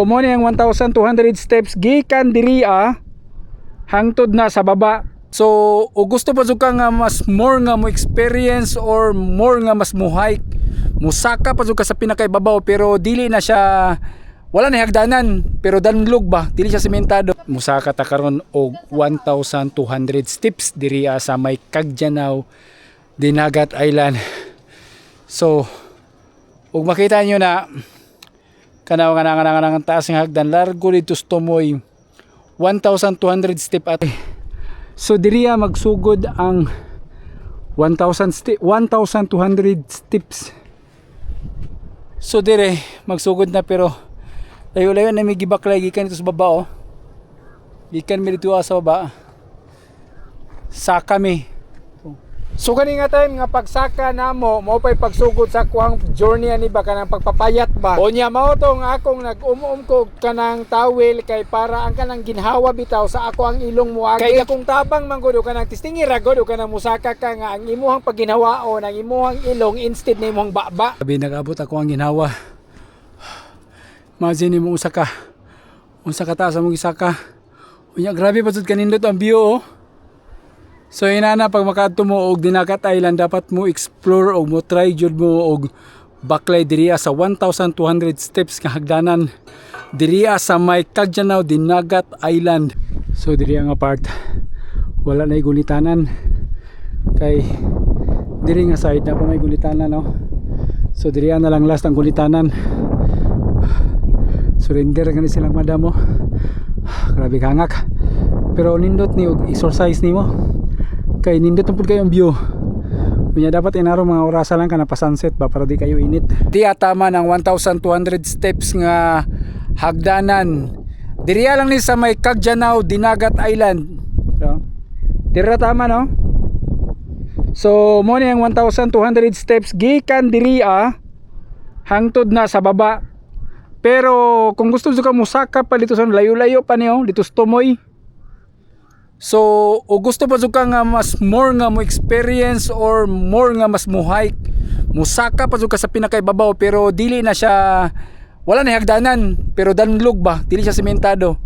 So mo ni ang 1200 steps gikan diri ah hangtod na sa baba. So o gusto pa ka nga mas more nga mo experience or more nga mas mo hike? Musaka pa ka sa pinakaibabaw pero dili na siya wala na hagdanan pero danlog ba? Dili siya sementado musaka ta karon og 1200 steps diri ah, sa may Kagjanaw Dinagat Island. So ug makita nyo na kanaw nga nga nga nga taas ng hagdan. Largo dito sa Tumoy. 1200 step at so diriya magsugod ang 1000 ste 1200 steps. So dire magsugod na pero layo-layo na may gibaklay gikan dito sa baba oh. Gikan mi dito ah, sa baba. Sa kami So kani nga time nga pagsaka namo mo pay pagsugod sa kuhang journey ani ba kanang pagpapayat ba. O nya mao to nga akong nag-umum ko kanang towel kay para ang kanang ginhawa bitaw sa ako ang ilong mo Kay akong tabang man gud kanang tistingi ra gud kanang musaka ka nga ang imuhang pagginhawaon ang imuhang ilong instead na imong baba. Sabi nag-abot ako ang ginawa. Imagine mo usa ka. Unsa ka taas mo isaka. Unya grabe pa jud kanindot ang view oh. So inana pag makadto mo og Dinagat Island dapat mo explore og mo try jud mo og baklay diriya sa 1200 steps nga hagdanan diriya sa may Kagjanaw Dinagat Island. So diriya nga part wala na gulitanan kay diri nga side na pa may gulitanan no. So diriya na lang last ang gulitanan. Surrender gani silang madamo. Grabe kangak. Pero nindot ni og exercise nimo. Kay nindot pud kayo ang view. Kunya dapat inaro mga orasa lang ka na pa sunset ba para di kayo init. Di atama ng 1200 steps nga hagdanan. Diriya lang ni sa may Kagjanaw Dinagat Island. So, dira tama no? So mo ni ang 1200 steps gikan diri ah hangtod na sa baba. Pero kung gusto mo ka musaka pa dito sa layo-layo pa niyo dito sa Tumoy. So, o gusto pa ka nga mas more nga mo experience or more nga mas mo hike, musaka pa ka sa pinakaibabaw pero dili na siya wala na hagdanan pero danlog ba, dili siya sementado.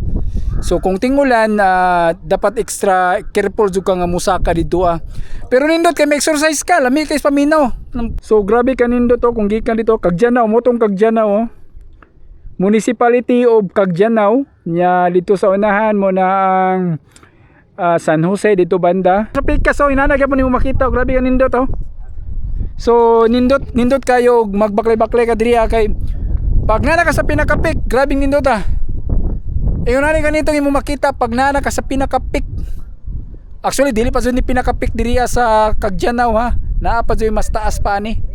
So kung tingulan ah, dapat extra careful jud ka nga musaka dito ah. Pero nindot kay exercise ka, lami kay paminaw. So grabe ka nindot to kung gikan dito Kagjanaw mo tong Kagjanaw oh. Municipality of Kagjanaw nya dito sa unahan mo na ang ah, San Jose dito banda. Sa Picasso inanagya mo nimo makita oh. grabe ka nindot oh. So nindot nindot kayo og magbaklay-baklay ka diri ah, kay pag nana ka sa pinakapik, grabing nindot ah. Ingon na ganito imo makita pag nana ka sa pinakapik. Actually dili pa jud ni pinakapik diri ah, sa Kagjanaw ha. Naa pa jud mas taas pa ani.